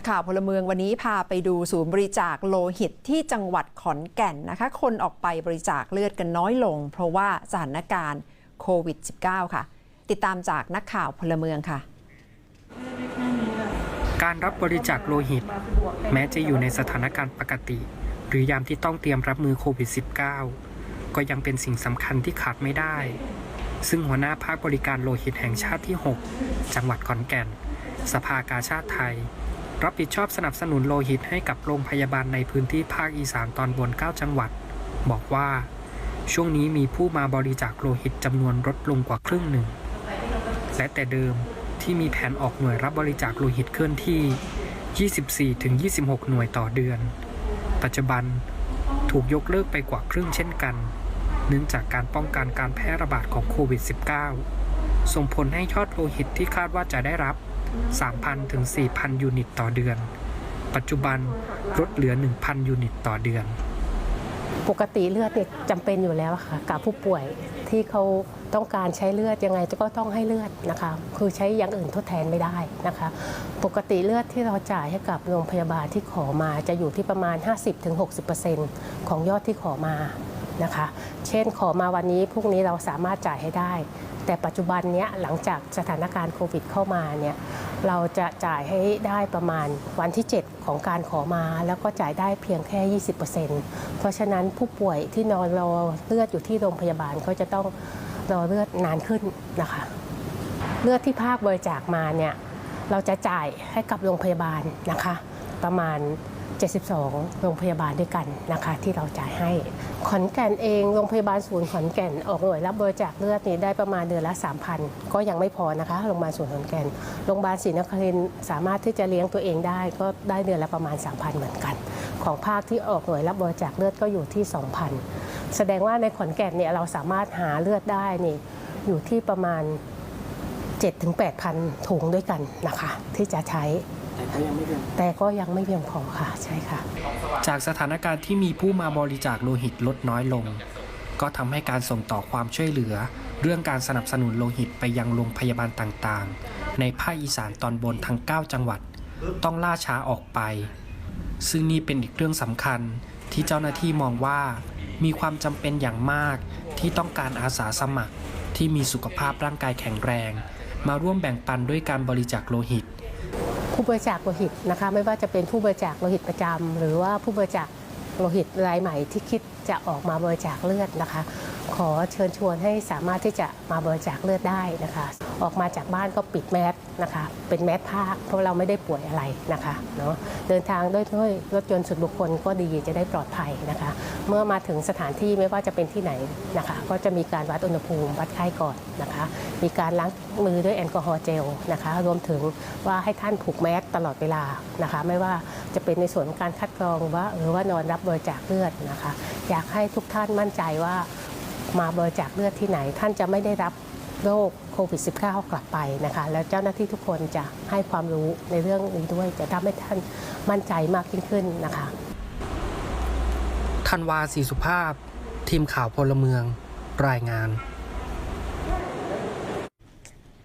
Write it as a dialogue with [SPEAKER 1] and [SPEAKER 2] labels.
[SPEAKER 1] นักข่าวพลเมืองวันนี้พาไปดูศูนย์บริจาคโลหิตที่จังหวัดขอนแก่นนะคะ คนออกไปบริจาคเลือดกันน้อยลง เพราะว่าสถานการณ์โควิด -19 ค่ะ ติดตามจากนักข่าวพลเมืองค่ะ
[SPEAKER 2] การรับบริจาคโลหิต แม้จะอยู่ในสถานการณ์ปกติ หรือยามที่ต้องเตรียมรับมือโควิด -19 ก็ยังเป็นสิ่งสำคัญที่ขาดไม่ได้ ซึ่งหัวหน้าภาคบริการโลหิตแห่งชาติที่ 6 จังหวัดขอนแก่น สภากาชาติไทย รับผิดชอบสนับสนุนโลหิตให้กับโรงพยาบาลในพื้นที่ภาคอีสานตอนบน 9 จังหวัด บอกว่า ช่วงนี้มีผู้มาบริจาคโลหิตจำนวนลดลงกว่าครึ่งหนึ่ง และแต่เดิมที่มีแผนออกหน่วยรับบริจาคโลหิตเคลื่อนที่ 24-26 หน่วยต่อเดือน ปัจจุบันถูกยกเลิกไปกว่าครึ่งเช่นกัน เนื่องจากการป้องกันการแพร่ระบาดของโควิด -19 ส่งผลให้ยอดโลหิตที่คาดว่าจะได้รับ 3,000 ถึง 4,000 ยูนิตต่อเดือน ปัจจุบันลดเหลือ 1,000 ยูนิตต่อเดือน
[SPEAKER 3] ปกติเลือดเนี่ยจำเป็นอยู่แล้วค่ะกับผู้ป่วยที่เขาต้องการใช้เลือดยังไงก็ต้องให้เลือดนะคะ คือใช้อย่างอื่นทดแทนไม่ได้นะคะ ปกติเลือดที่เราจ่ายให้กับโรงพยาบาลที่ขอมาจะอยู่ที่ประมาณ 50-60%ของยอดที่ขอมา นะคะ เช่นขอมาวันนี้พรุ่งนี้เราสามารถจ่ายให้ได้ แต่ปัจจุบันเนี้ยหลังจากสถานการณ์โควิดเข้ามาเนี่ยเราจะจ่ายให้ได้ประมาณวันที่ 7 ของการขอมา แล้วก็จ่ายได้เพียงแค่ 20%เพราะฉะนั้นผู้ป่วยที่นอนรอเลือดอยู่ที่โรงพยาบาลก็จะต้องรอเลือดนานขึ้นนะคะ เลือดที่ภาคบริจาคมาเนี่ยเราจะจ่ายให้กับโรงพยาบาลนะคะ ประมาณ 72 โรงพยาบาลด้วยกันนะคะที่เราจ่ายให้ ขอนแก่นเองโรงพยาบาลศูนย์ขอนแก่นออกหน่วยรับบริจาคเลือดนี่ได้ประมาณเดือนละ 3,000 ก็ยังไม่พอนะคะโรงพยาบาลศูนย์ขอนแก่นโรงพยาบาลศรีนครินสามารถที่จะเลี้ยงตัวเองได้ก็ได้เดือนละประมาณ 3,000 เหมือนกัน ของภาคที่ออกหน่วยรับบริจาคเลือดก็อยู่ที่ 2,000 แสดงว่าในขอนแก่นเนี่ยเราสามารถหาเลือดได้นี่อยู่ที่ประมาณ7-8,000ถุงด้วยกันนะคะที่จะใช้ แต่ก็ยังไม่เพียงพอค่ะใช่ค่ะ
[SPEAKER 2] จากสถานการณ์ที่มีผู้มาบริจาคโลหิตลดน้อยลง ก็ทำให้การส่งต่อความช่วยเหลือ เรื่องการสนับสนุนโลหิตไปยังโรงพยาบาลต่างๆ ในภาคอีสานตอนบนทั้ง 9 จังหวัด ต้องล่าช้าออกไป ซึ่งนี่เป็นอีกเรื่องสำคัญที่เจ้าหน้าที่มองว่า มีความจำเป็นอย่างมากที่ต้องการอาสาสมัครที่มีสุขภาพร่างกายแข็งแรง มาร่วมแบ่งปันด้วยการบริจาคโลหิต
[SPEAKER 3] ผู้บริจาคโลหิตนะคะไม่ว่าจะเป็นผู้บริจาคโลหิตประจำหรือว่าผู้บริจาคโลหิตรายใหม่ที่คิดจะออกมาบริจาคเลือดนะคะ ขอเชิญชวนให้สามารถที่จะมาบริจาคเลือดได้นะคะ ออกมาจากบ้านก็ปิดแมสนะคะ เป็นแมสผ้าเพราะเราไม่ได้ป่วยอะไรนะคะเนาะเดินทางด้วยด้วยรถยนต์ส่วนบุคคลก็ดีจะได้ปลอดภัยนะคะ เมื่อมาถึงสถานที่ไม่ว่าจะเป็นที่ไหนนะคะ ก็จะมีการวัดอุณหภูมิวัดไข้ก่อนนะคะ มีการล้างมือด้วยแอลกอฮอล์เจลนะคะ รวมถึงว่าให้ท่านผูกแมสตลอดเวลานะคะ ไม่ว่าจะเป็นในส่วนของการคัดกรองว่าหรือว่านอนรับบริจาคเลือดนะคะ อยากให้ทุกท่านมั่นใจว่ามาบริจาคเลือดที่ไหน ท่านจะไม่ได้รับ โรคโควิด -19 กลับไปนะคะ แล้วเจ้าหน้าที่ทุกคนจะให้ความรู้ในเรื่องนี้ด้วย จะทำให้ท่านมั่นใจมากยิ่งขึ้นนะคะ
[SPEAKER 2] ธันวาศรีสุภาพ ทีมข่าวพลเมือง รายงาน